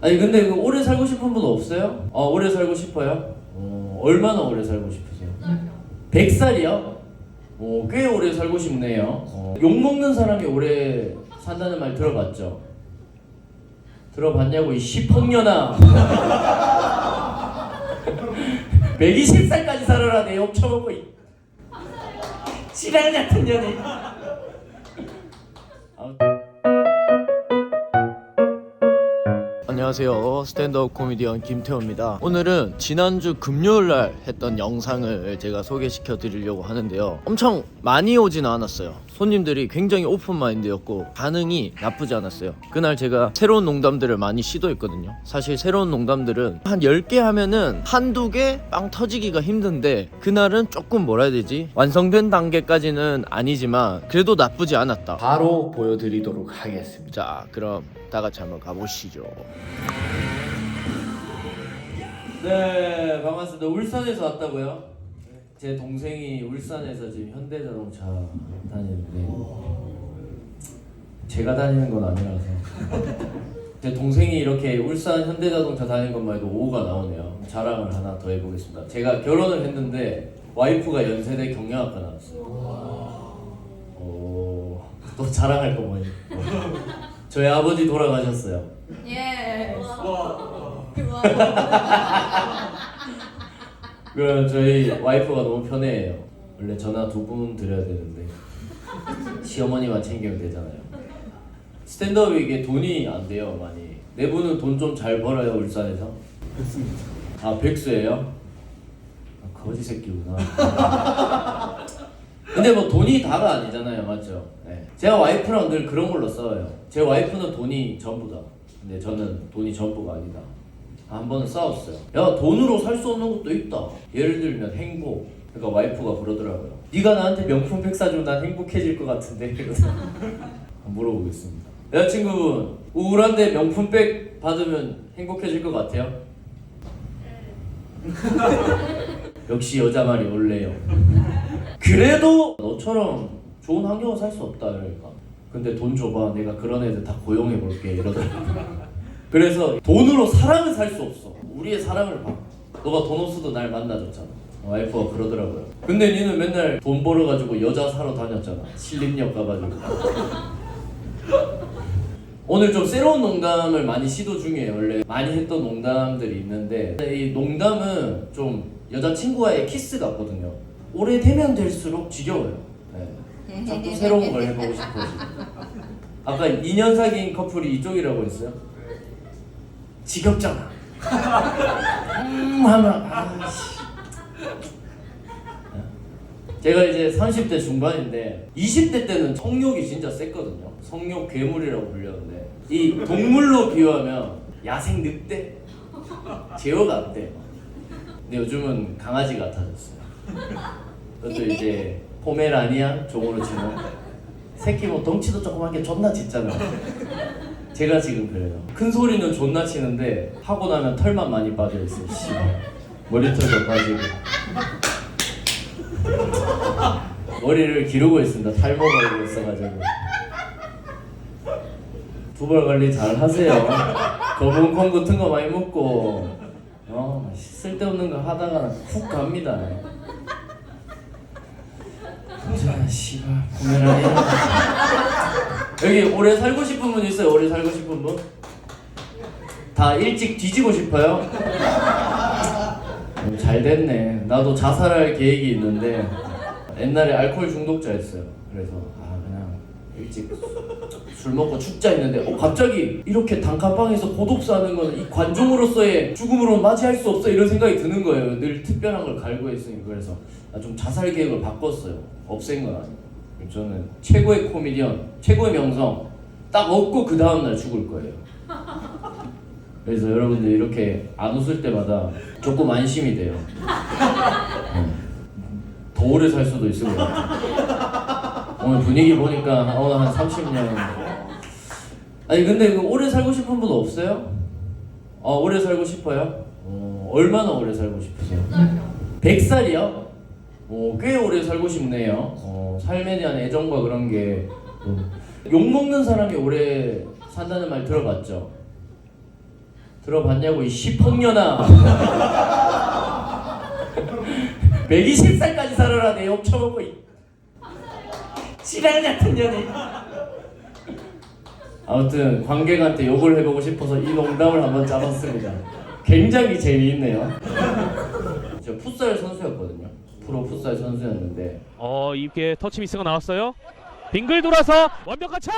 아니 근데 그 오래 살고 싶은 분 없어요? 어 오래 살고 싶어요? 어 얼마나 오래 살고 싶으세요? 100살이요? 어, 꽤 오래 살고 싶네요. 어, 욕 먹는 사람이 오래 산다는 말 들어봤죠? 들어봤냐고 이 시펑년아. 120살까지 살아라 내 욕 처먹고 이 지랄 같은 년이. 안녕하세요. 스탠드업 코미디언 김태호입니다. 오늘은 지난주 금요일 날 했던 영상을 제가 소개시켜 드리려고 하는데요. 엄청 많이 오진 않았어요. 손님들이 굉장히 오픈 마인드였고 반응이 나쁘지 않았어요. 그날 제가 새로운 농담들을 많이 시도했거든요. 사실 새로운 농담들은 한 10개 하면은 한두 개 빵 터지기가 힘든데 그날은 조금 뭐라 해야 되지? 완성된 단계까지는 아니지만 그래도 나쁘지 않았다. 바로 보여드리도록 하겠습니다. 자, 그럼 다 같이 한번 가보시죠. 네, 반갑습니다. 울산에서 왔다고요? 제 동생이 울산에서 지금 현대자동차 다니는데 제가 다니는 건 아니라서 제 동생이 이렇게 울산 현대자동차 다니는 것만 해도 5가 나오네요. 자랑을 하나 더 해보겠습니다. 제가 결혼을 했는데 와이프가 연세대 경영학과 나왔어요. 오, 또 자랑할 거 뭐니? 저희 아버지 돌아가셨어요. 예. 그럼 저희 와이프가 너무 편해해요. 원래 전화 두 분 드려야 되는데 시어머니만 챙기면 되잖아요. 스탠드업이 이게 돈이 안 돼요 많이. 네 분은 돈좀 잘 벌어요 울산에서? 백수입니다. 아 백수예요? 아, 거지 새끼구나. 근데 뭐 돈이 다가 아니잖아요, 맞죠? 네. 제가 와이프랑 늘 그런 걸로 싸워요. 제 와이프는 돈이 전부다. 근데 저는 돈이 전부가 아니다. 한 번은 싸웠어요. 야 돈으로 살 수 없는 것도 있다. 예를 들면 행복. 그러니까 와이프가 그러더라고요. 네가 나한테 명품백 사주면 난 행복해질 것 같은데. 한번 물어보겠습니다. 여자친구분 우울한데 명품 백 받으면 행복해질 것 같아요? 역시 여자 말이 옳네요. 그래도 너처럼 좋은 환경을 살수 없다 그러니까. 근데 돈 줘봐. 내가 그런 애들 다 고용해 볼게 이러더라고. 그래서 돈으로 사랑을 살수 없어. 우리의 사랑을 봐. 너가 돈 없어도 날 만나줬잖아. 와이프가 그러더라고요. 근데 니는 맨날 돈 벌어가지고 여자 사러 다녔잖아. 신림역 가가지고. 오늘 좀 새로운 농담을 많이 시도 중이에요. 원래 많이 했던 농담들이 있는데 이 농담은 좀 여자친구와의 키스 같거든요. 오래되면 될수록 지겨워요. 네. 자꾸 새로운 걸 해보고 싶어요. 아까 2년 사귄 커플이 이쪽이라고 했어요? 지겹잖아. 음 하면 아씨. 제가 이제 30대 중반인데 20대 때는 성욕이 진짜 셌거든요. 성욕 괴물이라고 불렸는데 이 동물로 비유하면 야생 늑대 제어가 안 돼. 근데 요즘은 강아지 같아졌어요. 그것도 이제 포메라니안 종으로 치면 새끼 뭐 덩치도 조그만 게 존나 짖잖아. 제가 지금 그래요. 큰 소리는 존나 치는데 하고 나면 털만 많이 빠져 있어. 씨. 머리털도 빠지고. 머리를 기르고 있습니다. 탈모가 있어가지고. 두발 관리 잘 하세요. 검은 콩 같은 거 많이 먹고, 어 쓸데없는 거 하다가 훅 갑니다. 자, 씨발 보면은 여기 오래 살고 싶은 분 있어요? 오래 살고 싶은 분? 다 일찍 뒤지고 싶어요? 음, 잘 됐네. 나도 자살할 계획이 있는데 옛날에 알코올 중독자였어요. 그래서 아 그냥 일찍 술 먹고 죽자 했는데 어 갑자기 이렇게 단칸방에서 고독사 하는 거는 이 관종으로서의 죽음으로 맞이할 수 없어 이런 생각이 드는 거예요. 늘 특별한 걸 갈구했으니 그래서 아, 좀 자살 계획을 바꿨어요. 없앤 건 아니고 저는 최고의 코미디언, 최고의 명성 딱 얻고 그 다음 날 죽을 거예요. 그래서 여러분들 이렇게 안 웃을 때마다 조금 안심이 돼요. 음. 더 오래 살 수도 있을 것 같아요. 오늘 분위기 보니까 오늘 한 30년. 아니 근데 그 오래 살고 싶은 분 없어요? 어 오래 살고 싶어요? 어, 얼마나 오래 살고 싶으세요? 100살이요? 어, 꽤 오래 살고 싶네요. 어, 삶에 대한 애정과 그런 게. 음. 욕 먹는 사람이 오래 산다는 말 들어봤죠? 들어봤냐고 이 시펑년아 120살까지 살아라 내 욕 처먹고 이 지랄 같은 년이 아무튼 관객한테 욕을 해보고 싶어서 이 농담을 한번 짜봤습니다 굉장히 재미있네요 저 풋살 선수였거든요 프로 풋살 선수였는데 어 이게 터치 미스가 나왔어요. 빙글 돌아서 완벽한 차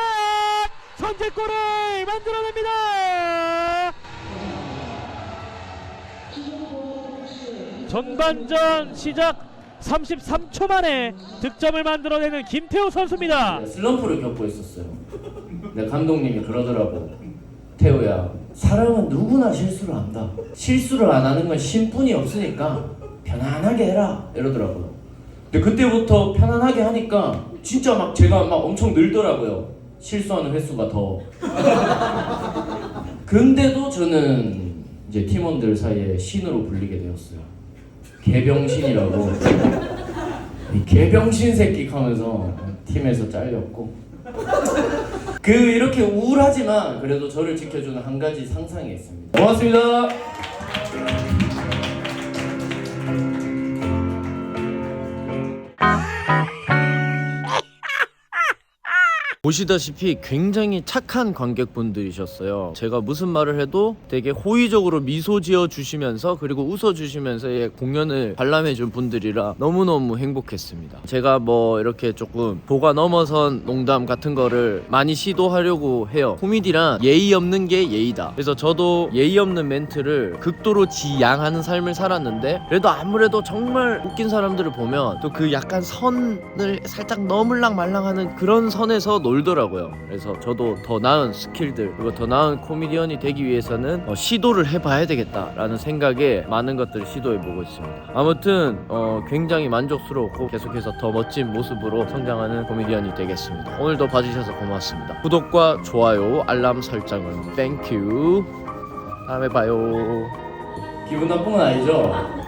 선제골을 만들어냅니다. 전반전 시작 33초 만에 득점을 만들어내는 김태우 선수입니다. 슬럼프를 겪고 있었어요. 근데 감독님이 그러더라고. 태우야, 사람은 누구나 실수를 한다. 실수를 안 하는 건 신분이 없으니까 편안하게 해라. 이러더라고요. 근데 그때부터 편안하게 하니까 진짜 막 제가 막 엄청 늘더라고요. 실수하는 횟수가 더. 근데도 저는 이제 팀원들 사이에 신으로 불리게 되었어요. 개병신이라고. 이 개병신 새끼 하면서 팀에서 잘렸고 그 이렇게 우울하지만 그래도 저를 지켜주는 한 가지 상상이 있습니다 고맙습니다 보시다시피 굉장히 착한 관객분들이셨어요. 제가 무슨 말을 해도 되게 호의적으로 미소 지어 주시면서 그리고 웃어 주시면서의 공연을 관람해 준 분들이라 너무너무 행복했습니다. 제가 뭐 이렇게 조금 보가 넘어선 농담 같은 거를 많이 시도하려고 해요. 코미디란 예의 없는 게 예의다. 그래서 저도 예의 없는 멘트를 극도로 지양하는 삶을 살았는데 그래도 아무래도 정말 웃긴 사람들을 보면 또 그 약간 선을 살짝 넘을랑 말랑하는 그런 선에서 놀더라고요. 그래서 저도 더 나은 스킬들 그리고 더 나은 코미디언이 되기 위해서는 어, 시도를 해봐야 되겠다라는 생각에 많은 것들을 시도해보고 있습니다. 아무튼 어, 굉장히 만족스럽고 계속해서 더 멋진 모습으로 성장하는 코미디언이 되겠습니다. 오늘도 봐주셔서 고맙습니다. 구독과 좋아요, 알람 설정은 땡큐. 다음에 봐요. 기분 나쁜 건 아니죠?